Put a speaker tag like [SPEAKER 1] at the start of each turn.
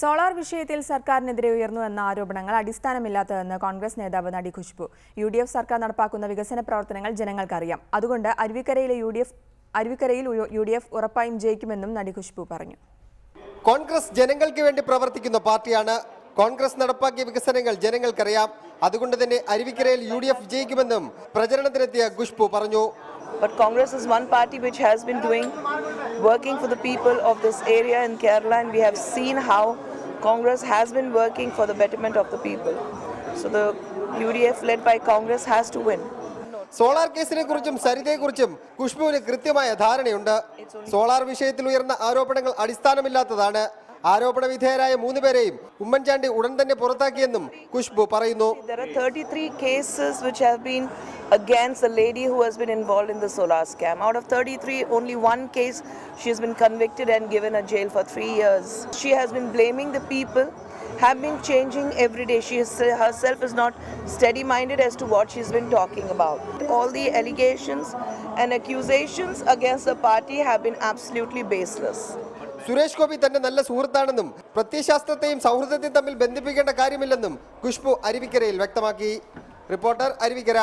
[SPEAKER 1] Solar വിഷയത്തിൽ സർക്കാരിനെതിരെ ഉയർന്നു ഉയർന്നുവെന്ന ആരോപണങ്ങൾ അടിസ്ഥാനമില്ലാത്തതെന്ന് കോൺഗ്രസ് നേതാവ് നടി ഖുഷ്ബു യു ഡി എഫ് സർക്കാർ നടപ്പാക്കുന്ന വികസന പ്രവർത്തനങ്ങൾ ജനങ്ങൾക്കറിയാം. അതുകൊണ്ട് അരുവിക്കരയിലെ യു ഡി എഫ് അരുവിക്കരയിൽ യു ഡി എഫ് ഉറപ്പായും ജയിക്കുമെന്നും നടി ഖുഷ്ബു പറഞ്ഞു.
[SPEAKER 2] കോൺഗ്രസ് ജനങ്ങൾക്ക് വേണ്ടി പ്രവർത്തിക്കുന്ന പാർട്ടിയാണ് കോൺഗ്രസ് നടപ്പാക്കിയ വികസനങ്ങൾ ജനങ്ങൾക്കറിയാം. അതുകൊണ്ട് തന്നെ അരുവിക്കരയിൽ യു ഡി എഫ് ജയിക്കുമെന്നും പ്രചരണത്തിനെത്തിയ ഖുഷ്ബു പറഞ്ഞു.
[SPEAKER 3] But Congress is one party which has been doing, working for the people of this area in Kerala, and we have seen how Congress has been working for the betterment of the people. So the UDF led by Congress has to win.
[SPEAKER 2] Solar കേസിനെ കുറിച്ചും സരിതയെക്കുറിച്ചും ഖുഷ്ബുവിന് കൃത്യമായ ധാരണയുണ്ട് solar വിഷയത്തിൽ ഉയർന്ന ആരോപണങ്ങൾ അടിസ്ഥാനമില്ലാത്തതാണ് ആരോപണ വിധേയരായ മൂന്നുപേരെയും ഉമ്മൻചാണ്ടി ഉടൻ തന്നെ പുറത്താക്കിയെന്നും ഖുഷ്ബു പറയുന്നു
[SPEAKER 3] There are 33 cases which have been against a lady who has been involved in the solar scam. Out of 33, only one case she has been convicted and given a jail for three years. She has been blaming the people, have been changing every day. She is, herself is not steady minded as to what she's been talking about. All the allegations and accusations against the party have been absolutely baseless.
[SPEAKER 2] Suresh Gopi തന്റെ നല്ല സുഹൃത്താണെന്നും പ്രത്യയശാസ്ത്രത്തെയും സൗഹൃദത്തെയും തമ്മിൽ ബന്ധിപ്പിക്കേണ്ട കാര്യമില്ലെന്നും ഖുഷ്ബു അരുവിക്കരയിൽ വ്യക്തമാക്കി reporter Aruvikkara